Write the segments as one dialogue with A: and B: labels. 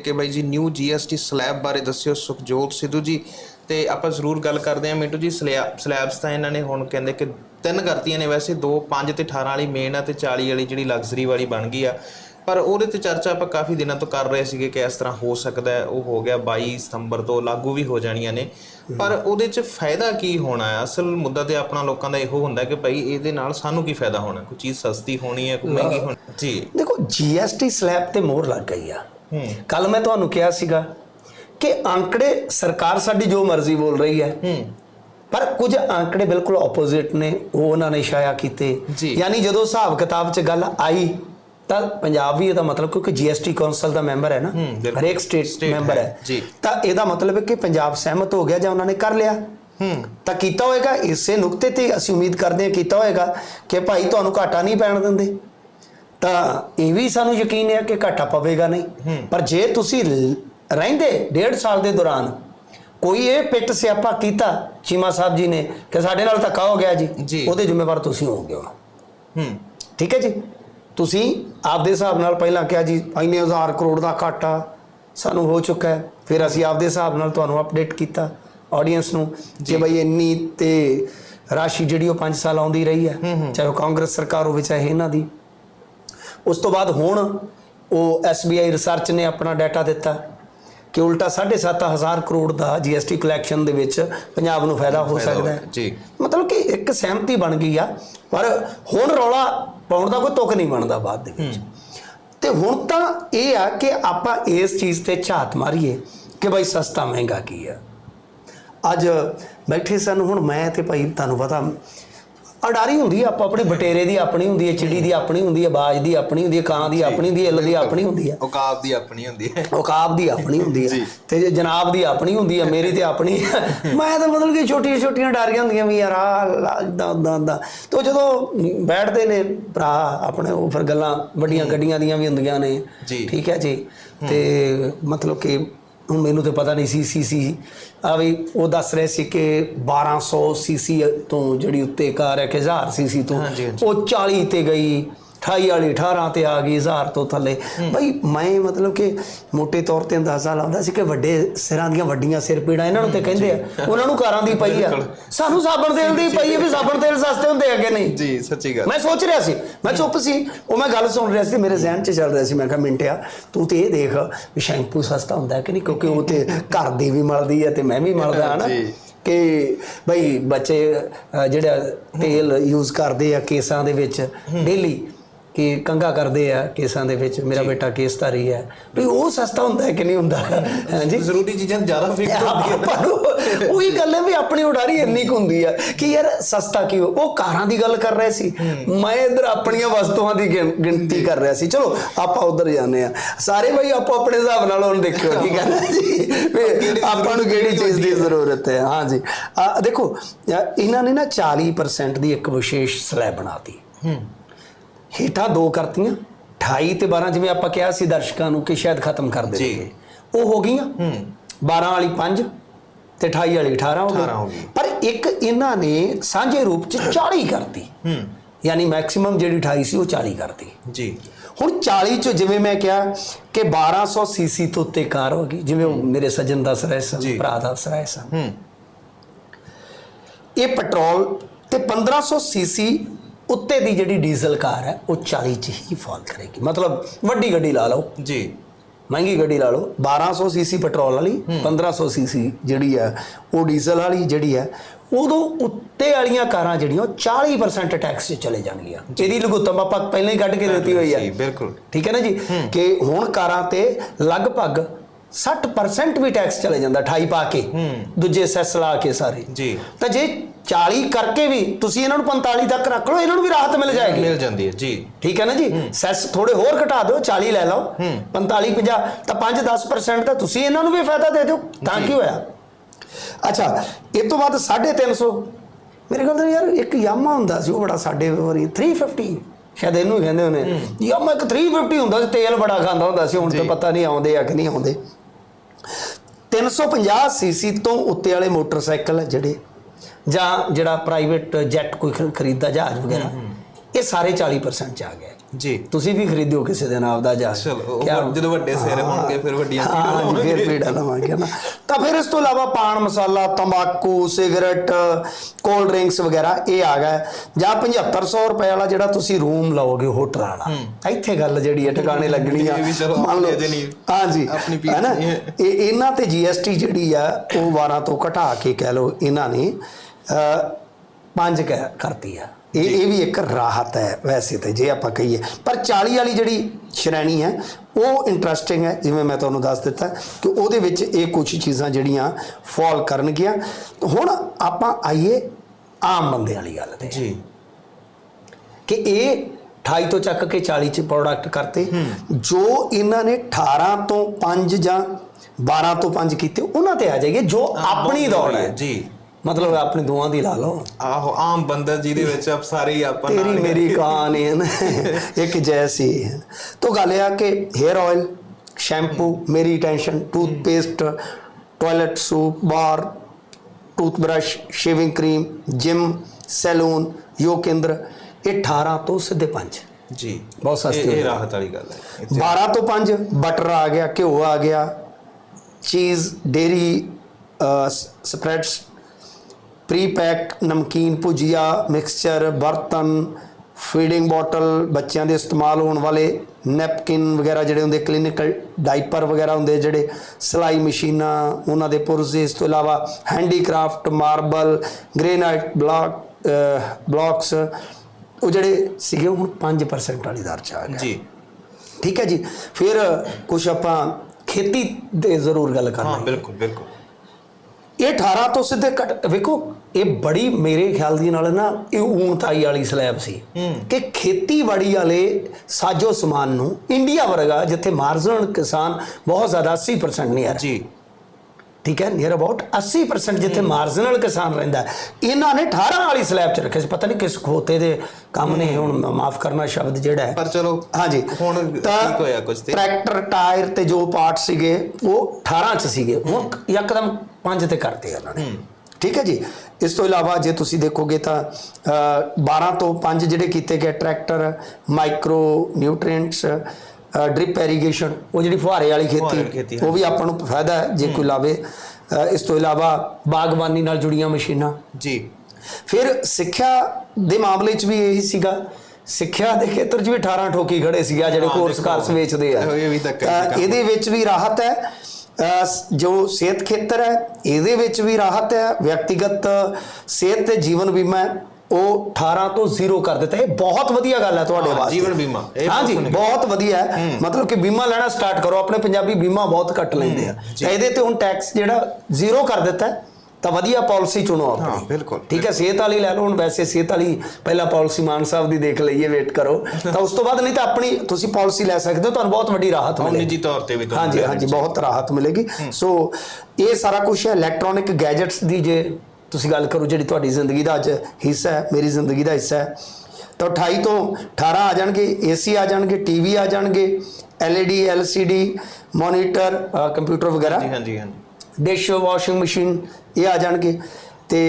A: ਕਿ ਬਾਈ ਜੀ new GST slab ਬਾਰੇ ਦੱਸਿਓ ਸੁਖਜੋਤ ਸਿੱਧੂ ਜੀ। ਤੇ ਆਪਾਂ ਜ਼ਰੂਰ ਗੱਲ ਕਰਦੇ ਹਾਂ ਮਿੰਟੂ ਜੀ ਸਲੈਬ ਸਲੈਬਸ ਤਾਂ ਇਹਨਾਂ ਨੇ ਹੁਣ ਕਹਿੰਦੇ ਕਿ ਤਿੰਨ ਕਰਤੀਆਂ ਨੇ ਵੈਸੇ ਦੋ 5 ਤੇ 18 ਵਾਲੀ ਮੇਨ ਆ ਤੇ 40 ਵਾਲੀ ਜਿਹੜੀ ਲਗਜ਼ਰੀ ਵਾਲੀ ਬਣ ਗਈ ਆ। ਪਰ ਉਹਦੇ ਤੇ ਚਰਚਾ ਆਪਾਂ ਕਾਫੀ ਦਿਨਾਂ ਤੋਂ ਕਰ ਰਹੇ ਸੀਗੇ ਕਿ ਇਸ ਤਰ੍ਹਾਂ ਹੋ ਸਕਦਾ ਹੈ ਉਹ ਹੋ ਗਿਆ 22 ਸਤੰਬਰ ਤੋਂ ਲਾਗੂ ਵੀ ਹੋ ਜਾਣੀਆਂ ਨੇ। ਪਰ ਉਹਦੇ 'ਚ ਫਾਇਦਾ ਕੀ ਹੋਣਾ ਹੈ? ਅਸਲ ਮੁੱਦਾ ਤੇ ਆਪਣਾ ਲੋਕਾਂ ਦਾ ਇਹੋ ਹੁੰਦਾ ਕਿ ਭਾਈ ਇਹਦੇ ਨਾਲ ਸਾਨੂੰ ਕੀ ਫਾਇਦਾ ਹੋਣਾ? ਕੋਈ ਚੀਜ਼ ਸਸਤੀ ਹੋਣੀ ਹੈ ਕੋਈ ਮਹਿੰਗੀ ਹੋਣੀ ਜੀ।
B: ਦੇਖੋ ਜੀਐਸਟੀ ਸਲੈਬ ਤੇ ਮੋਹਰ ਲੱਗ ਗਈ ਆ। ਕੱਲ ਮੈਂ ਤੁਹਾਨੂੰ ਕਿਹਾ ਸੀਗਾ ਕਿ ਅੰਕੜੇ ਸਰਕਾਰ ਸਾਡੀ ਜੋ ਮਰਜ਼ੀ ਬੋਲ ਰਹੀ ਹੈ। ਪਰ ਕੁਝ ਅੰਕੜੇ ਬਿਲਕੁਲ ਆਪੋਜ਼ਿਟ ਨੇ ਉਹ ਉਹਨਾਂ ਨੇ ਸ਼ਾਇਆ ਕੀਤੇ। ਯਾਨੀ ਜਦੋਂ ਹਿਸਾਬ ਕਿਤਾਬ 'ਚ ਗੱਲ ਆਈ ਤਾਂ ਪੰਜਾਬ ਵੀ ਇਹਦਾ ਮਤਲਬ ਕਿਉਂਕਿ ਜੀਐਸਟੀ ਕੌਂਸਲ ਦਾ ਮੈਂਬਰ ਹੈ ਨਾ। ਹਰੇਕ ਸਟੇਟ ਮੈਂਬਰ
A: ਹੈ।
B: ਤਾਂ ਇਹਦਾ ਮਤਲਬ ਹੈ ਕਿ ਪੰਜਾਬ ਸਹਿਮਤ ਹੋ ਗਿਆ ਜਾਂ ਉਹਨਾਂ ਨੇ ਕਰ ਲਿਆ।
A: ਹੂੰ।
B: ਤਾਂ ਕੀਤਾ ਹੋਏਗਾ ਇਸੇ ਨੁਕਤੇ ਤੇ ਅਸੀਂ ਉਮੀਦ ਕਰਦੇ ਹਾਂ ਕੀਤਾ ਹੋਏਗਾ ਕਿ ਭਾਈ ਤੁਹਾਨੂੰ ਘਾਟਾ ਨਹੀਂ ਪੈਣ ਦਿੰਦੇ। ਤਾਂ ਇਹ ਵੀ ਸਾਨੂੰ ਯਕੀਨ ਹੈ ਕਿ ਘਾਟਾ ਪਵੇਗਾ ਨਹੀਂ। ਪਰ ਜੇ ਤੁਸੀਂ ਰਹਿੰਦੇ ਡੇਢ ਸਾਲ ਦੇ ਦੌਰਾਨ ਕੋਈ ਇਹ ਪਿੱਟ ਸਿਆਪਾ ਕੀਤਾ ਚੀਮਾ ਸਾਹਿਬ ਜੀ ਨੇ ਕਿ ਸਾਡੇ ਨਾਲ ਧੱਕਾ ਹੋ ਗਿਆ
A: ਜੀ।
B: ਉਹਦੇ ਜ਼ਿੰਮੇਵਾਰ ਤੁਸੀਂ ਹੁਣ
A: ਹੂੰ।
B: ਠੀਕ ਹੈ ਜੀ? ਤੁਸੀਂ ਆਪਦੇ ਹਿਸਾਬ ਨਾਲ ਪਹਿਲਾਂ ਕਿਹਾ ਜੀ ਇੰਨੇ ਹਜ਼ਾਰ ਕਰੋੜ ਦਾ ਘਾਟਾ ਸਾਨੂੰ ਹੋ ਚੁੱਕਾ ਹੈ। ਫਿਰ ਅਸੀਂ ਆਪਦੇ ਹਿਸਾਬ ਨਾਲ ਤੁਹਾਨੂੰ ਅਪਡੇਟ ਕੀਤਾ ਆਡੀਅנס ਨੂੰ ਕਿ ਬਈ ਇੰਨੀ ਤੇ ਰਾਸ਼ੀ ਜਿਹੜੀ ਉਹ 5 ਸਾਲ ਆਉਂਦੀ ਰਹੀ ਹੈ। ਚਾਹੇ ਕਾਂਗਰਸ ਸਰਕਾਰ ਹੋਵੇ ਚਾਹੇ ਇਹਨਾਂ ਦੀ। ਉਸ ਤੋਂ ਬਾਅਦ ਹੁਣ ਉਹ SBI ਰਿਸਰਚ ਨੇ ਆਪਣਾ ਡਾਟਾ ਦਿੱਤਾ ਕਿ ਉਲਟਾ 7.5 ਕਰੋੜ ਦਾ GST ਕਲੈਕਸ਼ਨ ਦੇ ਵਿੱਚ ਪੰਜਾਬ ਨੂੰ ਫਾਇਦਾ ਹੋ ਸਕਦਾ ਹੈ।
A: ਜੀ।
B: ਮਤਲਬ ਕਿ ਇੱਕ ਸਹਿਮਤੀ ਬਣ ਗਈ ਆ ਪਰ ਹੁਣ ਰੌਲਾ ਪਾਉਣ ਦਾ ਕੋਈ ਤੁਕ ਨਹੀਂ ਬਣਦਾ ਬਾਅਦ ਦੇ ਵਿੱਚ। ਤੇ ਹੁਣ ਤਾਂ ਇਹ ਆ ਕਿ ਆਪਾਂ ਇਸ ਚੀਜ਼ ਤੇ ਝਾਤ ਮਾਰੀਏ ਕਿ ਭਾਈ ਸਸਤਾ ਮਹਿੰਗਾ ਕੀ ਆ। ਅੱਜ ਬੈਠੇ ਸਨ ਹੁਣ ਮੈਂ ਤੇ ਭਾਈ ਤੁਹਾਨੂੰ ਪਤਾ ਅਡਾਰੀ ਹੁੰਦੀ ਆ ਆਪੋ ਆਪਣੇ ਬਟੇਰੇ ਦੀ ਆਪਣੀ ਹੁੰਦੀ ਹੈ ਚਿੜੀ ਦੀ ਆਪਣੀ ਹੁੰਦੀ ਹੈ ਬਾਜ ਦੀ ਆਪਣੀ ਹੁੰਦੀ ਹੈ ਕਾਂ ਦੀ ਆਪਣੀ ਹੁੰਦੀ ਹੈ ਇੱਲ ਦੀ ਆਪਣੀ ਹੁੰਦੀ ਹੈ
A: ਔਕਾਤ ਦੀ ਆਪਣੀ ਹੁੰਦੀ ਹੈ
B: ਔਕਾਬ ਦੀ ਆਪਣੀ ਹੁੰਦੀ ਹੈ। ਤੇ ਜੇ ਜਨਾਬ ਦੀ ਆਪਣੀ ਹੁੰਦੀ ਹੈ ਮੇਰੀ ਤੇ ਆਪਣੀ। ਮੈਂ ਤਾਂ ਮਤਲਬ ਕਿ ਛੋਟੀਆਂ ਛੋਟੀਆਂ ਡਾਰੀਆਂ ਹੁੰਦੀਆਂ ਵੀ ਯਾਰ ਆ ਇਦਾਂ ਉਦਾਂ ਉਦਾਂ ਤੋਂ ਜਦੋਂ ਬੈਠਦੇ ਨੇ ਭਰਾ ਆਪਣੇ ਉਹ ਫਿਰ ਗੱਲਾਂ ਵੱਡੀਆਂ ਗੱਡੀਆਂ ਦੀਆਂ ਵੀ ਹੁੰਦੀਆਂ ਨੇ। ਠੀਕ ਹੈ ਜੀ। ਤੇ ਮਤਲਬ ਕਿ ਹੁਣ ਮੈਨੂੰ ਤੇ ਪਤਾ ਨਹੀਂ ਸੀ ਸੀ ਸੀ ਆ ਵੀ ਉਹ ਦੱਸ ਰਹੇ ਸੀ ਕਿ 1200 ਸੀਸੀ ਤੋਂ ਜਿਹੜੀ ਉੱਤੇ ਕਾਰ ਹੈ ਕਿ 1000 ਸੀਸੀ ਤੋਂ। ਉਹ 40 ਤੇ ਗਈ 28 ਵਾਲੀ 18 ਤੇ ਆ ਗਈ 1000 ਤੋਂ ਥੱਲੇ। ਬਈ ਮੈਂ ਮਤਲਬ ਕਿ ਮੋٹے ਤੌਰ ਤੇ ਅੰਦਾਜ਼ਾ ਲਾਉਂਦਾ ਸੀ ਕਿ ਵੱਡੇ ਸਿਰਾਂ ਦੀਆਂ ਵੱਡੀਆਂ ਸਿਰ ਪੀੜਾਂ ਇਹਨਾਂ ਨੂੰ ਤੇ ਕਹਿੰਦੇ ਆ ਉਹਨਾਂ ਨੂੰ ਕਾਰਾਂ ਦੀ ਪਈ ਆ। ਸਾਨੂੰ ਸਾਬਣ ਤੇਲ ਦੀ ਪਈ ਆ ਵੀ ਸਾਬਣ ਤੇਲ ਸਸਤੇ ਹੁੰਦੇ ਅੱਗੇ ਨਹੀਂ?
A: ਜੀ ਸੱਚੀ ਗੱਲ।
B: ਮੈਂ ਸੋਚ ਰਿਹਾ ਸੀ ਮੈਂ ਚੁੱਪ ਸੀ ਉਹ ਮੈਂ ਗੱਲ ਸੁਣ ਰਿਹਾ ਸੀ ਮੇਰੇ ਜ਼ਿਹਨ 'ਚ ਚੱਲ ਰਿਹਾ ਸੀ ਮੈਂ ਕਿਹਾ ਮਿੰਟਿਆ ਤੂੰ ਤੇ ਇਹ ਦੇਖ ਵੀ ਸ਼ੈਂਪੂ ਸਸਤਾ ਹੁੰਦਾ ਹੈ ਕਿ ਨਹੀਂ? ਕਿਉਂਕਿ ਉਹ ਤੇ ਘਰ ਦੀ ਵੀ ਮਲਦੀ ਹੈ ਤੇ ਮੈਂ ਵੀ ਮਲਦਾ ਹਨਾ?
A: ਜੀ।
B: ਕਿ ਬਈ ਬੱਚੇ ਜਿਹੜਾ ਤੇਲ ਯੂਜ਼ ਕਰਦੇ ਆ ਕੇਸਾਂ ਦੇ ਵਿੱਚ ਡੇਲੀ ਕਿ ਕੰਗਾ ਕਰਦੇ ਆ ਕੇਸਾਂ ਦੇ ਵਿੱਚ ਮੇਰਾ ਬੇਟਾ ਕੇਸਧਾਰੀ ਹੈ। ਵੀ ਉਹ ਸਸਤਾ ਹੁੰਦਾ ਹੈ ਕਿ ਨਹੀਂ ਹੁੰਦਾ? ਹਾਂਜੀ
A: ਜ਼ਰੂਰੀ ਚੀਜ਼ਾਂ ਜ਼ਿਆਦਾ ਫਿਕਰ ਹੁੰਦੀ ਹੈ
B: ਆਪਾਂ ਨੂੰ ਉਹੀ ਗੱਲ ਹੈ ਵੀ ਆਪਣੀ ਉਡਾਰੀ ਇੰਨੀ ਕੁ ਹੁੰਦੀ ਆ ਕਿ ਯਾਰ ਸਸਤਾ ਕਿਉਂ? ਉਹ ਕਾਰਾਂ ਦੀ ਗੱਲ ਕਰ ਰਹੇ ਸੀ। ਮੈਂ ਇਧਰ ਆਪਣੀਆਂ ਵਸਤੂਆਂ ਦੀ ਗਿਣ- ਗਿਣਤੀ ਕਰ ਰਿਹਾ ਸੀ। ਚਲੋ ਆਪਾਂ ਉਧਰ ਜਾਂਦੇ ਆ ਸਾਰੇ ਭਾਈ ਆਪੋ ਆਪਣੇ ਹਿਸਾਬ ਨਾਲ ਉਹਨੂੰ ਦੇਖਿਓ ਕੀ ਕਹਿੰਦਾ ਜੀ। ਵੀ ਆਪਾਂ ਨੂੰ ਕਿਹੜੀ ਚੀਜ਼ ਦੀ ਜ਼ਰੂਰਤ ਹੈ? ਹਾਂ ਜੀ। ਆ ਦੇਖੋ ਇਹਨਾਂ ਨੇ ਨਾ 40% ਦੀ ਇੱਕ ਵਿਸ਼ੇਸ਼ ਸਲੈਬ ਬਣਾਤੀ
A: ਹੂੰ।
B: ਹੇਠਾਂ ਦੋ ਕਰਤੀਆਂ 28 ਤੇ 12 ਜਿਵੇਂ ਆਪਾਂ ਕਿਹਾ ਸੀ ਦਰਸ਼ਕਾਂ ਨੂੰ ਕਿ ਸ਼ਾਇਦ ਖਤਮ ਕਰ। ਦੇਣਗੇ। ਉਹ ਹੋ ਗਈਆਂ।
A: ਹੂੰ।
B: 12 ਵਾਲੀ 5 ਤੇ 28 ਵਾਲੀ 18 ਹੋ
A: 18 ਹੋ
B: ਗਈ। ਪਰ ਇੱਕ ਇਹਨਾਂ ਨੇ ਸਾਂਝੇ ਰੂਪ ਚ 40 ਕਰਤੀ।
A: ਹੂੰ।
B: ਯਾਨੀ ਮੈਕਸਿਮਮ ਜਿਹੜੀ 28 ਸੀ ਉਹ 40 ਕਰਤੀ।
A: ਜੀ।
B: ਹੁਣ 40 ਚ ਜਿਵੇਂ ਮੈਂ ਕਿਹਾ ਕਿ 1200 ਸੀਸੀ ਤੋਂ ਉੱਤੇ ਕਾਰ ਹੋ ਗਈ ਜਿਵੇਂ ਮੇਰੇ ਸੱਜਣ ਦੱਸ ਰਹੇ ਸਨ। ਭਰਾ ਦੱਸ ਰਹੇ ਸਨ।
A: ਹੂੰ।
B: ਇਹ ਪੈਟਰੋਲ ਤੇ 1500 ਸੀਸੀ ਉੱਤੇ ਦੀ ਜਿਹੜੀ ਡੀਜ਼ਲ ਕਾਰ ਹੈ ਉਹ 40 ਚ ਹੀ ਫਾਲ ਕਰੇਗੀ। ਮਤਲਬ ਵੱਡੀ ਗੱਡੀ ਲਾ ਲਓ।
A: ਜੀ।
B: ਮਹਿੰਗੀ ਗੱਡੀ ਲਾ ਲਓ। 1200 ਸੀਸੀ ਪੈਟਰੋਲ ਵਾਲੀ 1500 ਸੀਸੀ ਜਿਹੜੀ ਹੈ ਉਹ ਡੀਜ਼ਲ ਵਾਲੀ ਜਿਹੜੀ ਹੈ ਉਦੋਂ ਉੱਤੇ ਵਾਲੀਆਂ ਕਾਰਾਂ ਜਿਹੜੀਆਂ ਉਹ 40% ਟੈਕਸ 'ਚ ਚਲੇ ਜਾਣਗੀਆਂ। ਇਹਦੀ ਲਘੁੱਤਮ ਆਪਾਂ ਪਹਿਲਾਂ ਹੀ ਕੱਢ ਕੇ ਦਿੱਤੀ ਹੋਈ
A: ਜੀ
B: ਹੈ
A: ਬਿਲਕੁਲ।
B: ਠੀਕ ਹੈ ਨਾ ਜੀ? ਕਿ ਹੁਣ ਕਾਰਾਂ ਤੇ ਲਗਭਗ 60% ਵੀ ਟੈਕਸ ਚਲੇ ਜਾਂਦਾ 28 ਪਾ ਕੇ ਦੂਜੇ ਸੈਸ ਲਾ ਕੇ ਸਾਰੇ।
A: ਜੀ।
B: ਤਾਂ ਜੇ 40 ਕਰਕੇ ਵੀ ਤੁਸੀਂ ਇਹਨਾਂ ਨੂੰ 45 ਤੱਕ ਰੱਖ ਲਓ ਇਹਨਾਂ ਨੂੰ ਵੀ ਰਾਹਤ ਮਿਲ ਜਾਏਗੀ।
A: ਮਿਲ ਜਾਂਦੀ ਹੈ ਜੀ।
B: ਠੀਕ ਹੈ ਨਾ ਜੀ? ਸੈਸ ਥੋੜੇ ਹੋਰ ਘਟਾ ਦਿਓ 40 ਲੈ ਲਓ। 45 50 ਤਾਂ 5 10% ਤਾਂ ਤੁਸੀਂ ਇਹਨਾਂ ਨੂੰ ਵੀ ਫਾਇਦਾ ਦੇ ਦਿਓ। ਤਾਂ ਕੀ ਹੋਇਆ? ਅੱਛਾ ਇਹ ਤੋਂ ਬਾਅਦ 350 ਮੇਰੇ ਕੋਲ ਤਾਂ ਯਾਰ ਇੱਕ ਯਾਮਾ ਹੁੰਦਾ ਸੀ ਉਹ ਬੜਾ ਸਾਡੇ ਵਾਰੀ 350 ਸ਼ਾਇਦ ਇਹਨੂੰ ਕਹਿੰਦੇ ਹੋਣੇ। ਯਾਮਾ ਇੱਕ 350 ਹੁੰਦਾ ਸੀ ਤੇਲ ਬੜਾ ਖਾਂਦਾ ਹੁੰਦਾ ਸੀ ਹੁਣ ਤਾਂ ਪਤਾ ਨਹੀਂ ਆਉਂਦੇ ਆ ਕਿ ਨਹੀਂ ਆਉਂਦੇ। 350 ਸੀਸੀ ਤੋਂ ਉੱਤੇ ਵਾਲੇ ਮੋਟਰਸਾਈਕਲ ਜਿਹੜੇ ਜਾਂ ਜਿਹੜਾ ਪ੍ਰਾਈਵੇਟ ਜੈਟ ਕੋਈ ਖਰੀਦਦਾ ਜਹਾਜ਼ ਵਗੈਰਾ ਇਹ ਸਾਰੇ 40% ਚ ਆ ਗਏ
A: ਜੀ।
B: ਤੁਸੀਂ ਵੀ ਖਰੀਦਿਓ ਕਿਸੇ ਦਿਨ ਆਪਦਾ ਜਾ।
A: ਚਲੋ ਜਦੋਂ ਵੱਡੇ ਸਿਰ ਹੋਣਗੇ ਫਿਰ ਵੱਡੀਆਂ
B: ਜੀ, ਫਿਰ ਪੀੜਾ ਲਵਾਂਗੇ ਨਾ। ਤਾਂ ਫਿਰ ਇਸ ਤੋਂ ਇਲਾਵਾ ਪਾਨ ਮਸਾਲਾ ਤੰਬਾਕੂ ਸਿਗਰਟ ਕੋਲਡ ਡਰਿੰਕਸ ਵਗੈਰਾ ਇਹ ਆ ਗਿਆ। ਜਾਂ 7500 ਰੁਪਏ ਵਾਲਾ ਜਿਹੜਾ ਤੁਸੀਂ ਰੂਮ ਲਓਗੇ ਹੋਟਲ ਵਾਲਾ। ਇੱਥੇ ਗੱਲ ਜਿਹੜੀ ਹੈ ਟਿਕਾਣੇ ਲੱਗਣੀ ਆ। ਮੰਨ ਲਓ।
A: ਨਹੀਂ।
B: ਹਾਂ। ਨਾ। ਇਹ ਇਹਨਾਂ ਤੇ GST ਜਿਹੜੀ ਆ ਉਹ 12 ਤੋਂ ਘਟਾ ਕੇ ਕਹਿ ਲਓ ਇਹਨਾਂ ਨੇ ਅ, ਪੰਜ ਕਹਿ ਕਰਤੀ ਆ। ਇਹ ਇਹ ਵੀ ਇੱਕ ਰਾਹਤ ਹੈ ਵੈਸੇ ਤੇ ਜੇ ਆਪਾਂ ਕਹੀਏ। ਪਰ 40 ਵਾਲੀ ਜਿਹੜੀ ਸ਼੍ਰੇਣੀ ਹੈ ਉਹ ਇੰਟਰਸਟਿੰਗ ਹੈ ਜਿਵੇਂ ਮੈਂ ਤੁਹਾਨੂੰ ਦੱਸ ਦਿੱਤਾ ਕਿ ਉਹਦੇ ਵਿੱਚ ਇਹ ਕੁਝ ਚੀਜ਼ਾਂ ਜਿਹੜੀਆਂ ਫਾਲ ਕਰਨਗੀਆਂ। ਹੁਣ ਆਪਾਂ ਆਈਏ ਆਮ ਬੰਦੇ ਵਾਲੀ ਗੱਲ ਤੇ।
A: ਜੀ।
B: ਕਿ ਇਹ 28 ਤੋਂ ਚੱਕ ਕੇ 40 ਚ ਪ੍ਰੋਡਕਟ ਕਰਤੇ। ਜੋ ਇਹਨਾਂ ਨੇ 18 ਤੋਂ 5 ਜਾਂ 12 ਤੋਂ 5 ਕੀਤੇ ਉਹਨਾਂ ਤੇ ਆ ਜਾਈਏ ਜੋ ਆਪਣੀ ਦੌੜ ਹੈ।
A: ਜੀ।
B: ਮਤਲਬ ਆਪਣੇ ਦੋਵਾਂ ਦੀ ਲਾ ਲਓ।
A: ਆਹੋ ਆਮ ਬੰਦਾ ਜਿਹਦੇ ਵਿੱਚ ਆਪ ਸਾਰੇ ਹੀ ਆਪਾਂ
B: ਤੇਰੀ ਮੇਰੀ ਕਹਾਣੀ ਹੈ ਇੱਕ ਜੈਸੀ ਤੋਂ ਗੱਲ ਇਹ ਆ ਕਿ 헤ਅਰ ਆਇਲ ਸ਼ੈਂਪੂ ਮੇਰੀ tension toothpaste toilet soap bar toothbrush shaving cream gym salon ਯੋਗ ਕੇਂਦਰ 18 ਤੋਂ ਸਿੱਧੇ 5
A: ਜੀ।
B: ਬਹੁਤ ਸਸਤੀ
A: ਇਹ ਰਾਹਤ ਵਾਲੀ ਗੱਲ ਹੈ।
B: 12 ਤੋਂ 5 ਬਟਰ ਆ ਗਿਆ ਘਿਓ ਆ ਗਿਆ ਚੀਜ਼ dairy spreads pre pack namkeen bhujia mixture ਬਰਤਨ ਫੀਡਿੰਗ ਬੋਟਲ ਬੱਚਿਆਂ ਦੇ ਇਸਤੇਮਾਲ ਹੋਣ ਵਾਲੇ ਨੈਪਕਿਨ ਵਗੈਰਾ ਜਿਹੜੇ ਹੁੰਦੇ ਕਲੀਨਿਕਲ ਡਾਈਪਰ ਵਗੈਰਾ ਹੁੰਦੇ ਜਿਹੜੇ ਸਿਲਾਈ ਮਸ਼ੀਨਾਂ ਉਹਨਾਂ ਦੇ ਪੁਰਜ਼ੇ ਇਸ ਤੋਂ ਇਲਾਵਾ handicraft marble granite block blocks ਉਹ ਜਿਹੜੇ ਸੀਗੇ ਹੁਣ 5% ਵਾਲੀ ਦਰ ਚ ਆ ਗਏ।
A: ਜੀ।
B: ਠੀਕ ਹੈ ਜੀ। ਫਿਰ ਕੁਝ ਆਪਾਂ ਖੇਤੀ ਦੇ ਜ਼ਰੂਰ ਗੱਲ ਕਰਨਾ
A: ਹਾਂ। ਬਿਲਕੁਲ ਬਿਲਕੁਲ।
B: ਇਹ 18 ਤੋਂ ਸਿੱਧੇ ਕੱਟ ਵੇਖੋ ਇਹ ਬੜੀ ਮੇਰੇ ਖਿਆਲ ਦੀ ਨਾਲ ਨਾ ਇਹ ਊਣਤਾਈ ਵਾਲੀ ਸਲੈਬ ਸੀ ਕਿ ਖੇਤੀਬਾੜੀ ਵਾਲੇ ਸਾਜੋ ਸਮਾਨ ਨੂੰ ਇੰਡੀਆ ਵਰਗਾ ਜਿੱਥੇ ਮਾਰਜਨਲ ਕਿਸਾਨ ਬਹੁਤ ਜ਼ਿਆਦਾ 80% ਨਹੀਂ ਆ
A: ਜੀ।
B: ਠੀਕ ਹੈ ਨੀਅਰ ਅਬਾਊਟ 80% ਜਿੱਥੇ ਮਾਰਜਨਲ ਕਿਸਾਨ ਰਹਿੰਦਾ ਇਹਨਾਂ ਨੇ 18 ਵਾਲੀ ਸਲੈਬ ਚ ਰੱਖਿਆ ਸੀ। ਪਤਾ ਨਹੀਂ ਕਿਸ ਖੋਤੇ ਦੇ ਕੰਮ ਨੇ ਹੁਣ ਮਾਫ ਕਰਨਾ ਸ਼ਬਦ ਜਿਹੜਾ ਹੈ।
A: ਪਰ ਚਲੋ
B: ਹਾਂਜੀ।
A: ਹੁਣ ਠੀਕ ਹੋਇਆ ਕੁਝ ਤੇ।
B: ਟਰੈਕਟਰ ਟਾਇਰ ਤੇ ਜੋ ਪਾਰਟ ਸੀਗੇ ਉਹ 18 ਚ ਸੀਗੇ। ਹੁਣ ਯਕਦਮ 5 ਤੇ ਕਰਤੇ ਇਹਨਾਂ ਨੇ। ਠੀਕ ਹੈ ਜੀ? ਇਸ ਤੋਂ ਇਲਾਵਾ ਜੇ ਤੁਸੀਂ ਦੇਖੋਗੇ ਤਾਂ ਅ, 12 ਤੋਂ 5 ਜਿਹੜੇ ਕੀਤੇ ਗਏ tractor micro nutrients drip irrigation ਉਹ ਜਿਹੜੀ ਫੁਹਾਰੇ ਵਾਲੀ ਖੇਤੀ ਉਹ ਵੀ ਆਪਾਂ ਨੂੰ ਫਾਇਦਾ ਹੈ ਜੇ ਕੋਈ ਲਾਵੇ। ਇਸ ਤੋਂ ਇਲਾਵਾ ਬਾਗਬਾਨੀ ਨਾਲ ਜੁੜੀਆਂ ਮਸ਼ੀਨਾਂ।
A: ਜੀ।
B: ਫਿਰ ਸਿੱਖਿਆ ਦੇ ਮਾਮਲੇ 'ਚ ਵੀ ਇਹੀ ਸੀਗਾ। ਸਿੱਖਿਆ ਦੇ ਖੇਤਰ 'ਚ ਵੀ 18 ਠੋਕੀ ਖੜੇ ਸੀਗਾ ਜਿਹੜੇ ਕੋਰਸ ਕਾਰਸ ਵੇਚਦੇ ਆ। ਇਹਦੇ ਵਿੱਚ ਵੀ ਰਾਹਤ ਹੈ। ਜੋ ਸਿਹਤ ਖੇਤਰ ਹੈ ਇਹਦੇ ਵਿੱਚ ਵੀ ਰਾਹਤ ਹੈ। ਵਿਅਕਤੀਗਤ ਸਿਹਤ ਤੇ ਜੀਵਨ ਬੀਮਾ ਉਹ 18 ਤੋਂ 0 ਕਰ ਦਿੱਤਾ। ਇਹ ਬਹੁਤ ਵਧੀਆ ਗੱਲ ਹੈ ਤੁਹਾਡੇ
A: ਹਾਂ,
B: ਵਾਸਤੇ।
A: ਜੀਵਨ ਬੀਮਾ,
B: ਹਾਂਜੀ ਬਹੁਤ ਵਧੀਆ ਹੈ। ਮਤਲਬ ਕਿ ਬੀਮਾ ਲੈਣਾ ਸਟਾਰਟ ਕਰੋ। ਆਪਣੇ ਪੰਜਾਬੀ ਬੀਮਾ ਬਹੁਤ ਘੱਟ ਲੈਂਦੇ ਆ। ਇਹਦੇ ਤੇ ਹੁਣ ਟੈਕਸ ਜਿਹੜਾ 0 ਕਰ ਦਿੱਤਾ ਹੈ, ਤਾਂ ਵਧੀਆ ਪਾਲਿਸੀ ਚੁਣੋ
A: ਹਾਂ,
B: ਆਪਣੀ
A: ਬਿਲਕੁਲ,
B: ਠੀਕ ਹੈ ਸਿਹਤ ਵਾਲੀ ਲੈ ਲਓ। ਹੁਣ ਵੈਸੇ ਸਿਹਤ ਵਾਲੀ ਪਹਿਲਾਂ ਪਾਲਿਸੀ ਮਾਨ ਸਾਹਿਬ ਦੀ ਦੇਖ ਲਈਏ ਵੇਟ ਕਰੋ। ਤਾਂ ਉਸ ਤੋਂ ਬਾਅਦ ਨਹੀਂ ਤਾਂ ਆਪਣੀ ਤੁਸੀਂ ਪਾਲਿਸੀ ਲੈ ਸਕਦੇ ਹੋ ਤੁਹਾਨੂੰ ਬਹੁਤ ਵੱਡੀ ਰਾਹਤ ਮਿਲੇਗੀ।
A: ਨਿੱਜੀ ਤੌਰ ਤੇ ਵੀ ਤੁਹਾਨੂੰ
B: ਹਾਂਜੀ ਹਾਂਜੀ ਬਹੁਤ ਰਾਹਤ ਮਿਲੇਗੀ। ਸੋ ਇਹ ਸਾਰਾ ਕੁਝ ਹੈ। ਇਲੈਕਟ੍ਰੋਨਿਕ ਗੈਜਟਸ ਦੀ ਜੇ ਤੁਸੀਂ ਗੱਲ ਕਰੋ ਜਿਹੜੀ ਤੁਹਾਡੀ ਜ਼ਿੰਦਗੀ ਦਾ ਅੱਜ ਹਿੱਸਾ ਹੈ ਮੇਰੀ ਜ਼ਿੰਦਗੀ ਦਾ ਹਿੱਸਾ ਹੈ। ਤਾਂ 28 ਤੋਂ 18 ਆ ਜਾਣਗੇ ਏਸੀ ਆ ਜਾਣਗੇ ਟੀਵੀ ਆ ਜਾਣਗੇ LED LCD ਮੋਨੀਟਰ ਕੰਪਿਊਟਰ ਵਗੈਰਾ।
A: ਜੀ ਹਾਂਜੀ ਹਾਂਜੀ।
B: ਡਿਸ਼ ਵਾਸ਼ਿੰਗ ਮਸ਼ੀਨ ਇਹ ਆ ਜਾਣਗੇ। ਤੇ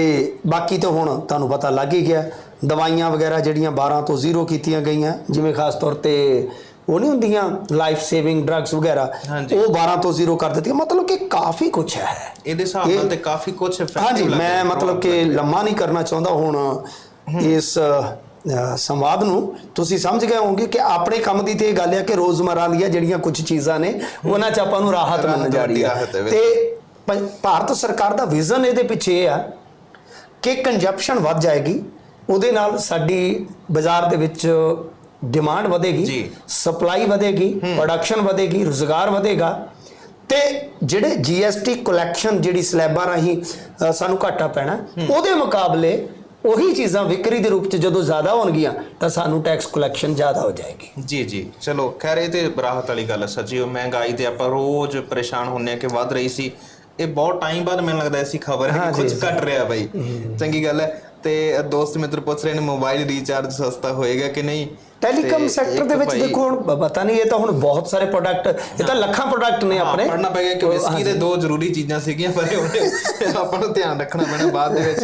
B: ਬਾਕੀ ਤਾਂ ਹੁਣ ਤੁਹਾਨੂੰ ਪਤਾ ਲੱਗ ਹੀ ਗਿਆ ਦਵਾਈਆਂ ਵਗੈਰਾ ਜਿਹੜੀਆਂ 12 ਤੋਂ 0 ਕੀਤੀਆਂ ਗਈਆਂ ਜਿਵੇਂ ਖਾਸ ਤੌਰ ਤੇ ਉਹ ਨਹੀਂ ਹੁੰਦੀਆਂ ਲਾਈਫ ਸੇਵਿੰਗ ਡਰੱਗਸ ਵਗੈਰਾ। ਉਹ 12 ਤੋਂ 0 ਕਰ ਦਿੱਤੀਆਂ। ਮਤਲਬ ਕਿ ਕਾਫੀ ਕੁਝ ਹੈ।
A: ਇਹਦੇ ਹਿਸਾਬ ਨਾਲ ਤੇ ਕਾਫੀ ਕੁਝ effective
B: ਹਾਂਜੀ ਮੈਂ ਮਤਲਬ ਕਿ ਲੰਮਾ ਨਹੀਂ ਕਰਨਾ ਚਾਹੁੰਦਾ। ਹੁਣ ਇਸ ਸੰਵਾਦ ਨੂੰ ਤੁਸੀਂ ਸਮਝ ਗਏ ਹੋਵੋਗੇ ਕਿ ਆਪਣੇ ਕੰਮ ਦੀ ਤੇ ਇਹ ਗੱਲ ਹੈ ਕਿ ਰੋਜ਼ਮਰਾ ਦੀਆਂ ਜਿਹੜੀਆਂ ਕੁਝ ਚੀਜ਼ਾਂ ਨੇ ਉਹਨਾਂ 'ਚ ਆਪਾਂ ਨੂੰ ਰਾਹਤ ਮਿਲਣ ਜਾ ਰਹੀ
A: ਹੈ।
B: ਤੇ ਭਾਰਤ ਸਰਕਾਰ ਦਾ ਵਿਜ਼ਨ ਇਹਦੇ ਪਿੱਛੇ ਇਹ ਆ ਕਿ ਕੰਜਪਸ਼ਨ ਵੱਧ ਜਾਏਗੀ। ਉਹਦੇ ਨਾਲ ਸਾਡੀ ਬਾਜ਼ਾਰ ਦੇ ਵਿੱਚ ਡਿਮਾਂਡ ਵਧੇਗੀ। ਸਪਲਾਈ ਵਧੇਗੀ ਪ੍ਰੋਡਕਸ਼ਨ ਵਧੇਗੀ ਰੁਜ਼ਗਾਰ ਵਧੇਗਾ। ਤੇ ਜਿਹੜੇ ਜੀਐਸਟੀ ਕਲੈਕਸ਼ਨ ਜਿਹੜੀ ਸਲੈਬਾਂ ਰਾਹੀਂ ਸਾਨੂੰ ਘਾਟਾ ਪੈਣਾ ਉਹਦੇ ਮੁਕਾਬਲੇ ਉਹੀ ਚੀਜ਼ਾਂ ਵਿਕਰੀ ਦੇ ਰੂਪ ਚ ਜਦੋਂ ਜ਼ਿਆਦਾ ਹੋਣਗੀਆਂ ਤਾਂ ਸਾਨੂੰ ਟੈਕਸ ਕਲੈਕਸ਼ਨ ਜ਼ਿਆਦਾ ਹੋ ਜਾਏਗੀ।
A: ਜੀ ਜੀ। ਚਲੋ ਖੈਰ ਇਹ ਤੇ ਰਾਹਤ ਵਾਲੀ ਗੱਲ ਹੈ ਸੱਚੀ ਉਹ ਮਹਿੰਗਾਈ ਤੇ ਆਪਾਂ ਰੋਜ਼ ਪਰੇਸ਼ਾਨ ਹੁੰਨੇ ਆ ਕਿ ਵੱਧ ਰਹੀ ਸੀ। ਇਹ ਬਹੁਤ ਟਾਈਮ ਬਾਅਦ ਮੈਨੂੰ ਲੱਗਦਾ ਐਸੀ ਖਬਰ ਹੈ ਕਿ ਕੁਝ ਘਟ ਰਿਹਾ ਬਾਈ। ਚੰਗੀ ਗੱਲ ਹੈ। ਤੇ ਦੋਸਤ ਮਿੱਤਰ ਪੁੱਛ ਰਹੇ ਨੇ ਮੋਬਾਈਲ ਰੀਚਾਰਜ ਸਸਤਾ ਹੋਏਗਾ ਕਿ ਨਹੀਂ?
B: ਟੈਲੀਕਾਮ ਸੈਕਟਰ ਦੇ ਵਿੱਚ ਦੇਖੋ ਹੁਣ ਪਤਾ ਨਹੀਂ ਇਹ ਤਾਂ ਹੁਣ ਬਹੁਤ ਸਾਰੇ ਪ੍ਰੋਡਕਟ ਇਹ ਤਾਂ ਲੱਖਾਂ ਪ੍ਰੋਡਕਟ ਨੇ ਆਪਣੇ।
A: ਪੜ੍ਹਨਾ ਪਏਗਾ ਕਿ ਵਿਸਕੀ ਦੇ। ਦੋ ਜ਼ਰੂਰੀ ਚੀਜ਼ਾਂ ਸੀਗੀਆਂ ਪਰ ਹੁਣ ਆਪਾਂ ਨੂੰ ਧਿਆਨ ਰੱਖਣਾ ਪੈਣਾ ਬਾਅਦ ਦੇ ਵਿੱਚ।